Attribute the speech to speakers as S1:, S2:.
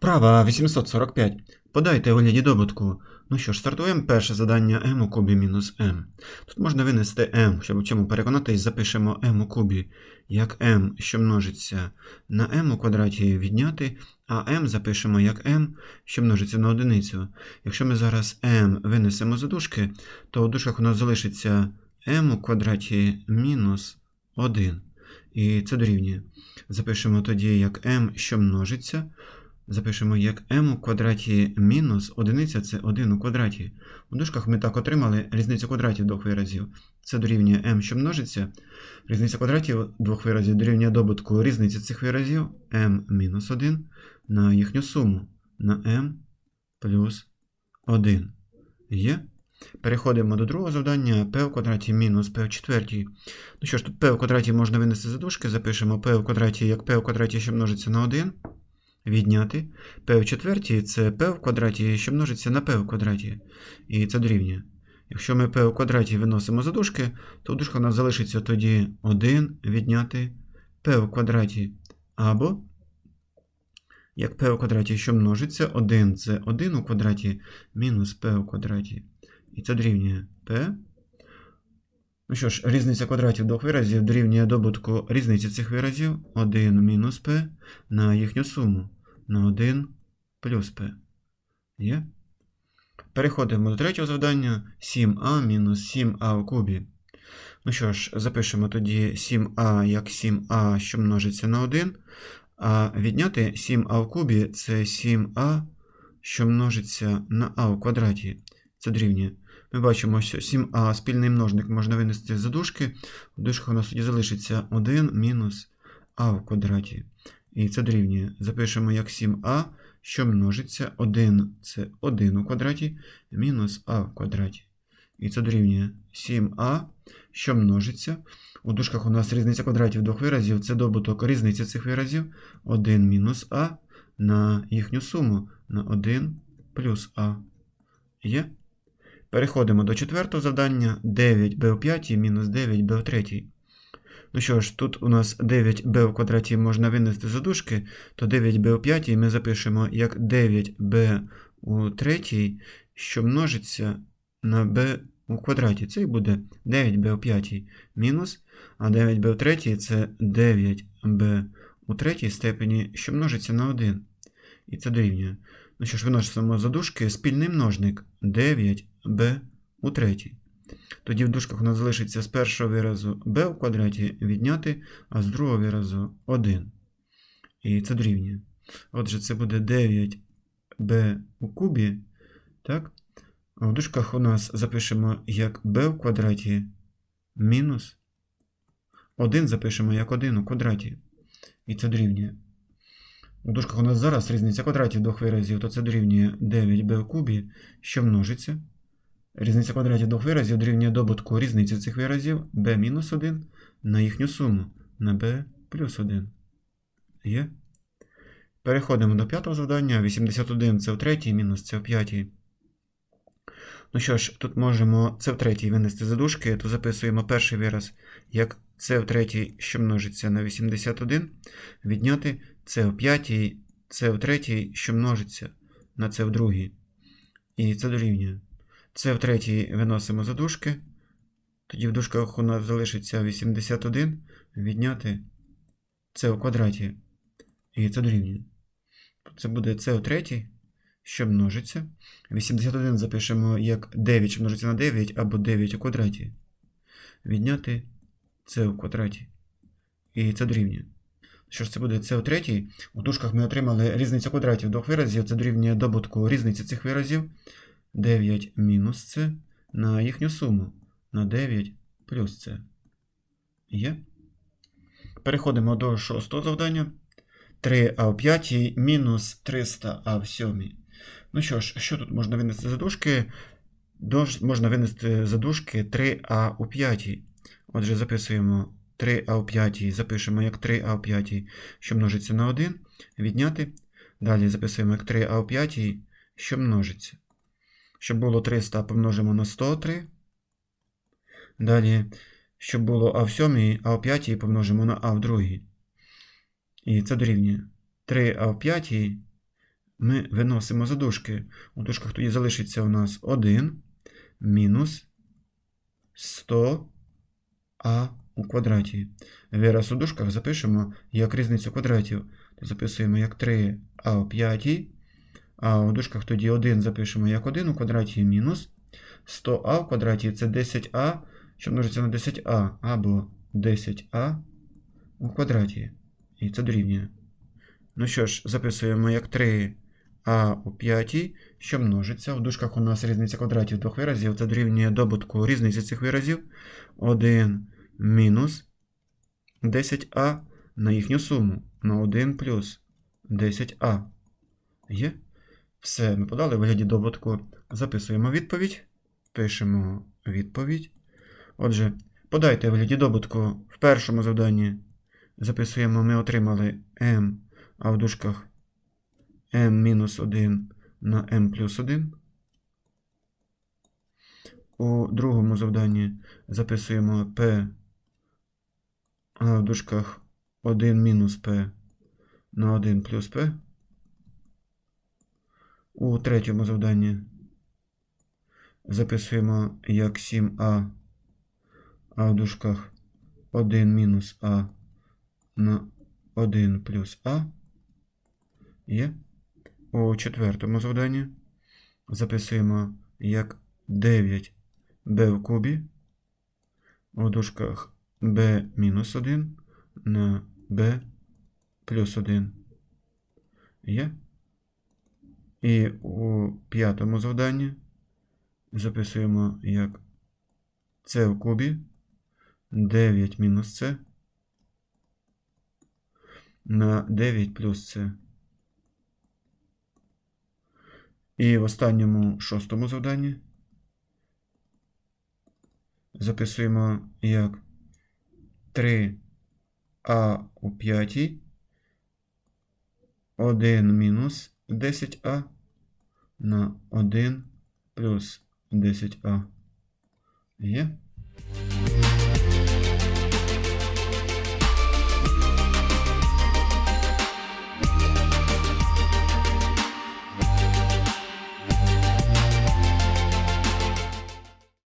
S1: Вправа 845. Подайте вигляді добутку. Ну що ж, стартуємо перше завдання m у кубі мінус m. Тут можна винести m, щоб у цьому переконатись, запишемо m у кубі як m, що множиться на m у квадраті відняти, а m запишемо як m, що множиться на одиницю. Якщо ми зараз m винесемо за дужки, то у дужках у нас залишиться m у квадраті мінус 1. І це дорівнює. Запишемо тоді як m, що множиться. Запишемо як m у квадраті мінус одиниця це 1 у квадраті. У дужках ми так отримали різницю квадратів двох виразів. Це дорівнює m, що множиться. Різниця квадратів двох виразів дорівнює добутку різниці цих виразів m мінус 1 на їхню суму на m плюс 1. Є? Переходимо до другого завдання p в квадраті мінус p в четвертій. Ну що ж, тут p в квадраті можна винести за дужки, запишемо p в квадраті як p в квадраті, що множиться на 1. Відняти p в четвертій це p в квадраті, що множиться на p в квадраті. І це дорівнює. Якщо ми p в квадраті виносимо за дужки, то в у нас залишиться тоді 1 відняти p в квадраті. Або, як p в квадраті, що множиться, 1 це 1 у квадраті мінус p в квадраті. І це дорівнює p. Ну що ж, різниця квадратів двох виразів дорівнює добутку різниці цих виразів 1 мінус p на їхню суму на 1 плюс p. Є? Переходимо до третього завдання 7а мінус 7а у кубі. Ну що ж, запишемо тоді 7а як 7а, що множиться на 1. А відняти 7а в кубі це 7а, що множиться на а у квадраті. Це дорівнює. Ми бачимо, що 7а спільний множник можна винести за дужки. В дужках у нас тоді залишиться 1 мінус а в квадраті. І це дорівнює. Запишемо як 7а, що множиться 1 це 1 у квадраті, мінус а в квадраті. І це дорівнює 7а, що множиться. У дужках у нас різниця квадратів двох виразів це добуток різниці цих виразів 1 мінус а на їхню суму на 1 плюс а. Є? Переходимо до четвертого завдання 9b5 мінус 9b в 3. Ну що ж, тут у нас 9b в квадраті можна винести за дужки, то 9b в 5 ми запишемо як 9b у 3, що множиться на b у квадраті. Це і буде 9b в 5 мінус, а 9b в 3 це 9b у 3 степені, що множиться на 1. І це дорівнює. Ну що ж, виносимо за дужки спільний множник 9b у третій. Тоді в дужках у нас залишиться з першого виразу b в квадраті відняти, а з другого виразу 1. І це дорівнює. Отже, це буде 9b у кубі. Так? А в дужках у нас запишемо як b в квадраті мінус 1 запишемо як 1 у квадраті. І це дорівнює. У дужках у нас зараз різниця квадратів двох виразів, то це дорівнює 9b в кубі, що множиться. Різниця квадратів двох виразів дорівнює добутку різниці цих виразів b-1 на їхню суму на b плюс 1. Є? Переходимо до п'ятого завдання. 81 це в третій, мінус це в п'ятій. Ну що ж, тут можемо це в третій винести за дужки, то записуємо перший вираз як це в третій, що множиться на 81, відняти це в п'ятій, це в третій, що множиться на це в другій. І це дорівнює. Це в третій виносимо за дужки. Тоді в дужках у нас залишиться 81, відняти це в квадраті. І це дорівнює. Це буде це в третій, що множиться. 81 запишемо як 9, що множиться на 9, або 9 у квадраті. Відняти це в квадраті. І це дорівнює. Що ж це буде це в третій? У дужках ми отримали різницю квадратів двох виразів. Це дорівнює добутку різниці цих виразів. 9 мінус це на їхню суму. На 9 плюс це. Є. Переходимо до шостого завдання. 3а в 5 мінус 300а в 7. Ну що ж, що тут можна винести за дужки? Можна винести за дужки 3а у 5. Отже, записуємо 3а у 5, запишемо як 3а у 5, що множиться на 1, відняти. Далі записуємо як 3а у 5, що множиться. Щоб було 300, помножимо на 103. Далі, щоб було а в 7, а в 5 помножимо на а в 2. І це дорівнює 3а в 5 ми виносимо за дужки. У дужках тоді залишиться у нас 1 мінус 100а у квадраті. Вираз у дужках запишемо як різницю квадратів. Записуємо як 3а у п'ятій. А у дужках тоді 1 запишемо як 1 у квадраті мінус 100а в квадраті це 10а, що множиться на 10а, або 10а у квадраті. І це дорівнює. Ну що ж, записуємо як 3а у п'ятій, що множиться. У дужках у нас різниця квадратів двох виразів. Це дорівнює добутку різниці цих виразів. 1 мінус 10а на їхню суму. На 1 плюс 10а. Є? Все, ми подали в вигляді добутку. Записуємо відповідь. Пишемо відповідь. Отже, подайте в вигляді добутку в першому завданні. Записуємо, ми отримали m, а в дужках m-1 на m плюс 1. У другому завданні записуємо p, в дужках 1 мінус p на 1 плюс p. У третьому завданні записуємо як 7а, а в дужках 1 мінус а на 1 плюс а. Є. У четвертому завданні записуємо як 9b в кубі. У дужках b мінус 1 на b плюс 1. Є. І у п'ятому завданні записуємо як c в кубі 9 мінус c на 9 плюс c. І в останньому шостому завданні записуємо як 3а у п'ятій 1 мінус 10а на 1 плюс 10а. Є?